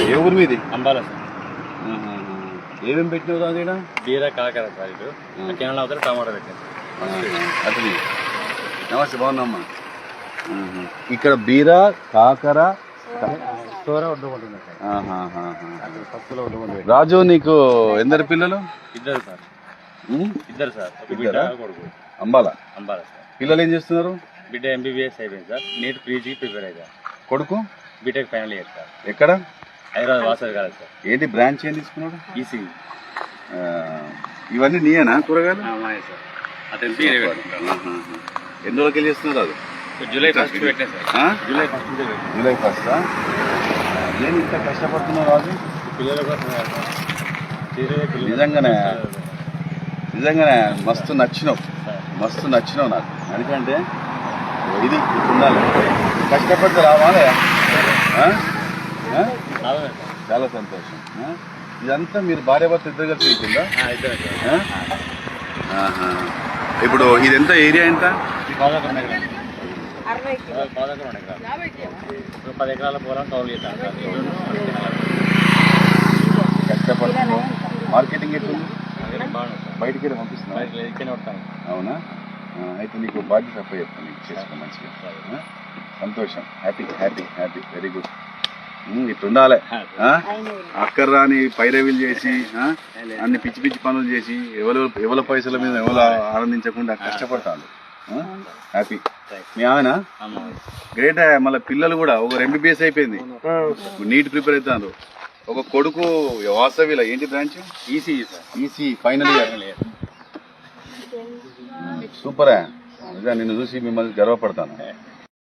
ఏ ఊరు మీది? అంబాలా. ఏమేమి పెట్టినావు దాని ఈడ? బీర కాకర సార్ ఇటు. కెనాల్ అవతల టమాటా పెట్టాను అతని నమస్తే బాగున్నామ్మా. ఇక్కడ బీర కాకర రాజు నీకు ఎందరు పిల్లలు? ఇద్దరు సార్? ఇద్దరు సార్. అంబాల? అంబాలా సార్. పిల్లలు ఏం చేస్తున్నారు? బిడ్డ ఎంబీబీఎస్ అయిపోయింది సార్. నీట్ పీజీ ప్రిపేర్ అయ్యా కొడుకు? BTech final year sir. ఎక్కడ? హైదరాబాద్ వాసవి కాలేదు సార్. ఏంటి బ్రాంచ్ ఏం తీసుకున్నాడు? ఈసీ. ఆ, ఇవన్నీ నీయేనా కూరగాయలు? సార్. అతను. ఎన్ని రోజులకి వెళ్ళి చేస్తున్నారు అది? July first sir. ఆ? July first. జూలై ఫస్ట్ నేను ఇంత కష్టపడుతున్నావు రాజు? పిల్లల కోసం నిజంగానే. నిజంగానే మస్తు నచ్చినావు. మస్తు నచ్చినావు నాకు. ఎందుకంటే ఇది ఉండాలి. కష్టపడితే రావాలే. చాలా సంతోషం? ఇదంతా మీరు భార్య భర్త ఇద్దరు. కలిసి? ఆహా. ఇప్పుడు ఇదెంత ఏరియా ఎంత? ఎకరాలు. ఒక పది ఎకరాల పొలం కౌలు మార్కెటింగ్ ఎట్లుంది. బయటికి వెళ్ళి అవునా? అయితే నీకు బాధ్యత అప్ప చెప్తాను నీకు చేసుకో మంచిగా? సంతోషం. Happy happy happy very good ఇట్లా ఉండాలి ఆ? అక్కర రాని పైరవీలు చేసి? అన్ని పిచ్చి పిచ్చి పనులు చేసి ఎవరు ఎవరి పైసల మీద ఎవరు ఆనందించకుండా కష్టపడతాను హ్యాపీ మీ ఆయన గ్రేట్ మళ్ళీ పిల్లలు కూడా ఒక ఎంబీబీఎస్ అయిపోయింది. నీట్ ప్రిపేర్ అవుతారు ఒక కొడుకు వాసవిలో ఏంటి branch? EC sir EC final year సూపరే నిన్ను చూసి మిమ్మల్ని గర్వపడతాను.